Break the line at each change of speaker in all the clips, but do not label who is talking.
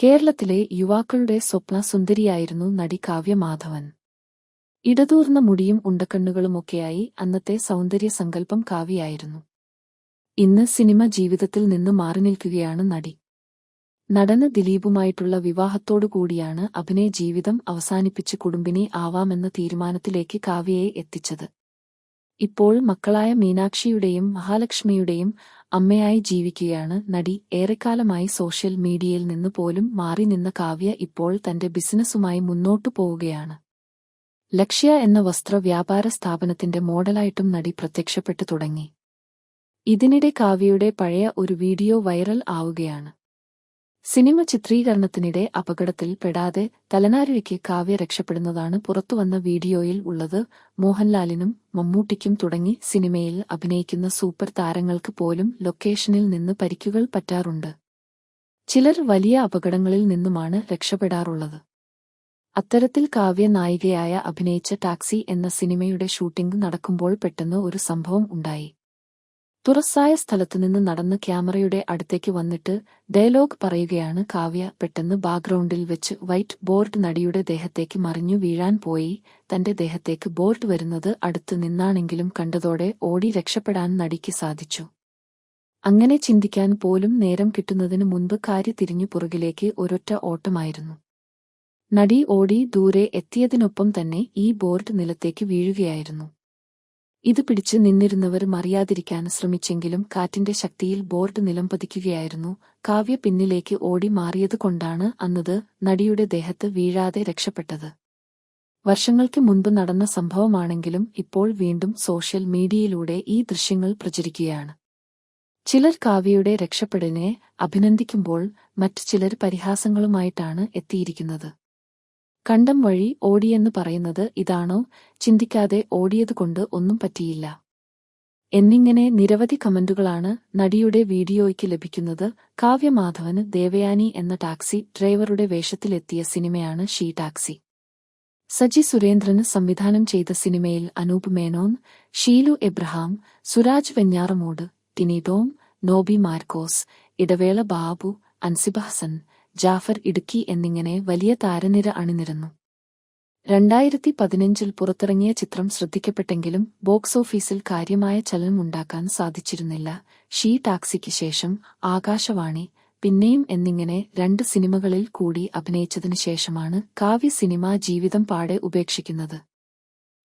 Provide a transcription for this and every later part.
കേരളത്തിലെ യുവാക്കളുടെ സ്വപ്ന സുന്ദരിയായിരുന്നു നടി കാവ്യ മാധവൻ. ഇടതൂർന്ന മുടിയും ഉണ്ടക്കണ്ണുകളുമൊക്കെയായി അന്നത്തെ സൗന്ദര്യ സങ്കല്പം കാവ്യയായിരുന്നു. ഇന്ന് സിനിമ ജീവിതത്തിൽ നിന്ന് മാറി നിൽക്കുകയാണ് നടി. നടന് ദിലീപുമായിട്ടുള്ള വിവാഹത്തോടുകൂടിയാണ് അഭിനയ ജീവിതം അവസാനിപ്പിച്ച് കുടുംബിനി ആവാമെന്ന തീരുമാനത്തിലേക്ക് കാവ്യയെ എത്തിച്ചത്. ഇപ്പോൾ മക്കളായ മീനാക്ഷിയുടെയും മഹാലക്ഷ്മിയുടെയും അമ്മയായി ജീവിക്കുകയാണ് നടി. ഏറെക്കാലമായി സോഷ്യൽ മീഡിയയിൽ നിന്ന് പോലും മാറി നിന്ന കാവ്യ ഇപ്പോൾ തന്റെ ബിസിനസ്സുമായി മുന്നോട്ടു പോവുകയാണ്. ലക്ഷ്യ എന്ന വസ്ത്ര വ്യാപാര സ്ഥാപനത്തിന്റെ മോഡലായിട്ടും നടി പ്രത്യക്ഷപ്പെട്ടു തുടങ്ങി. ഇതിനിടെ കാവ്യയുടെ പഴയ ഒരു വീഡിയോ വൈറൽ ആവുകയാണ്. സിനിമ ചിത്രീകരണത്തിനിടെ അപകടത്തിൽ പെടാതെ തലനാരിഴയ്ക്ക് കാവ്യ രക്ഷപ്പെടുന്നതാണ് പുറത്തുവന്ന വീഡിയോയിൽ ഉള്ളത്. മോഹൻലാലിനും മമ്മൂട്ടിക്കും തുടങ്ങി സിനിമയിൽ അഭിനയിക്കുന്ന സൂപ്പർ താരങ്ങൾക്ക് പോലും ലൊക്കേഷനിൽ നിന്ന് പരിക്കുകൾ പറ്റാറുണ്ട്. ചിലർ വലിയ അപകടങ്ങളിൽ നിന്നുമാണ് രക്ഷപ്പെടാറുള്ളത്. അത്തരത്തിൽ കാവ്യ നായികയായ അഭിനയിച്ച ടാക്സി എന്ന സിനിമയുടെ ഷൂട്ടിംഗ് നടക്കുമ്പോൾ പെട്ടെന്ന് ഒരു സംഭവം ഉണ്ടായി. തുറസായ സ്ഥലത്തുനിന്ന് നടന്ന് ക്യാമറയുടെ അടുത്തേക്ക് വന്നിട്ട് ഡയലോഗ് പറയുകയാണ് കാവ്യ. പെട്ടെന്ന് ബാക്ക്ഗ്രൗണ്ടിൽ വെച്ച് വൈറ്റ് ബോർഡ് നടിയുടെ ദേഹത്തേക്ക് മറിഞ്ഞു വീഴാൻ പോയി. തന്റെ ദേഹത്തേക്ക് ബോർഡ് വരുന്നത് അടുത്ത് നിന്നാണെങ്കിലും കണ്ടതോടെ ഓടി രക്ഷപ്പെടാൻ നടിക്ക് സാധിച്ചു. അങ്ങനെ ചിന്തിക്കാൻ പോലും നേരം കിട്ടുന്നതിനു മുൻപ് കാര്യ തിരിഞ്ഞു പുറകിലേക്ക് ഒരൊറ്റ ഓട്ടമായിരുന്നു. നടി ഓടി ദൂരെ എത്തിയതിനൊപ്പം തന്നെ ഈ ബോർഡ് നിലത്തേക്ക് വീഴുകയായിരുന്നു. ഇത് പിടിച്ച് നിന്നിരുന്നവർ മറിയാതിരിക്കാൻ ശ്രമിച്ചെങ്കിലും കാറ്റിന്റെ ശക്തിയിൽ ബോർഡ് നിലംപതിക്കുകയായിരുന്നു കാവ്യ പിന്നിലേക്ക് ഓടി മാറിയതുകൊണ്ടാണ് അന്നത് നടിയുടെ ദേഹത്ത് വീഴാതെ രക്ഷപ്പെട്ടത്. വർഷങ്ങൾക്ക് മുൻപ് നടന്ന സംഭവമാണെങ്കിലും ഇപ്പോൾ വീണ്ടും സോഷ്യൽ മീഡിയയിലൂടെ ഈ ദൃശ്യങ്ങൾ പ്രചരിക്കുകയാണ്. ചിലർ കാവ്യയുടെ രക്ഷപ്പെടലിനെ അഭിനന്ദിക്കുമ്പോൾ മറ്റു ചിലർ പരിഹാസങ്ങളുമായിട്ടാണ് എത്തിയിരിക്കുന്നത്. കണ്ടം വഴി ഓടിയെന്ന് പറയുന്നത് ഇതാണോ? ചിന്തിക്കാതെ ഓടിയതുകൊണ്ട് ഒന്നും പറ്റിയില്ല. എന്നിങ്ങനെ നിരവധി കമന്റുകളാണ് നടിയുടെ വീഡിയോയ്ക്ക് ലഭിക്കുന്നത്. കാവ്യമാധവന് ദേവയാനി എന്ന ടാക്സി ഡ്രൈവറുടെ വേഷത്തിലെത്തിയ സിനിമയാണ് ഷീ ടാക്സി. സജി സുരേന്ദ്രന് സംവിധാനം ചെയ്ത സിനിമയിൽ അനൂപ് മേനോൻ ഷീലു എബ്രഹാം സുരാജ് വെഞ്ഞാറമൂട് ടിനിതോം നോബി മാർക്കോസ് ഇടവേള ബാബു അൻസിബ് ഹസൻ ജാഫർ ഇടുക്കി എന്നിങ്ങനെ വലിയ താരനിര അണിനിരന്നു. രണ്ടായിരത്തി പതിനഞ്ചിൽ പുറത്തിറങ്ങിയ ചിത്രം ശ്രദ്ധിക്കപ്പെട്ടെങ്കിലും ബോക്സ് ഓഫീസിൽ കാര്യമായ ചലനം ഉണ്ടാക്കാൻ സാധിച്ചിരുന്നില്ല. ഷീ ടാക്സിക്ക് ശേഷം ആകാശവാണി പിന്നെയും എന്നിങ്ങനെ രണ്ട് സിനിമകളിൽ കൂടി അഭിനയിച്ചതിനു ശേഷമാണ് കാവ്യ സിനിമ ജീവിതം പാടെ ഉപേക്ഷിക്കുന്നത്.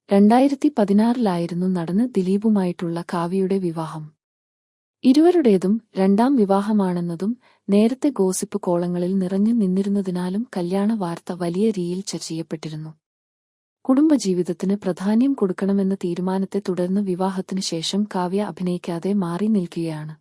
രണ്ടായിരത്തി പതിനാറിലായിരുന്നു നടന് ദിലീപുമായിട്ടുള്ള കാവ്യയുടെ വിവാഹം. ഇരുവരുടേതും രണ്ടാം വിവാഹമാണെന്നതും നേരത്തെ ഗോസിപ്പ് കോളങ്ങളിൽ നിറഞ്ഞു നിന്നിരുന്നതിനാലും കല്യാണ വാർത്ത വലിയ രീതിയിൽ ചർച്ച ചെയ്യപ്പെട്ടിരുന്നു കുടുംബജീവിതത്തിന് പ്രാധാന്യം കൊടുക്കണമെന്ന തീരുമാനത്തെ തുടർന്ന് വിവാഹത്തിനു ശേഷം കാവ്യ അഭിനയിക്കാതെ മാറി നിൽക്കുകയാണ്.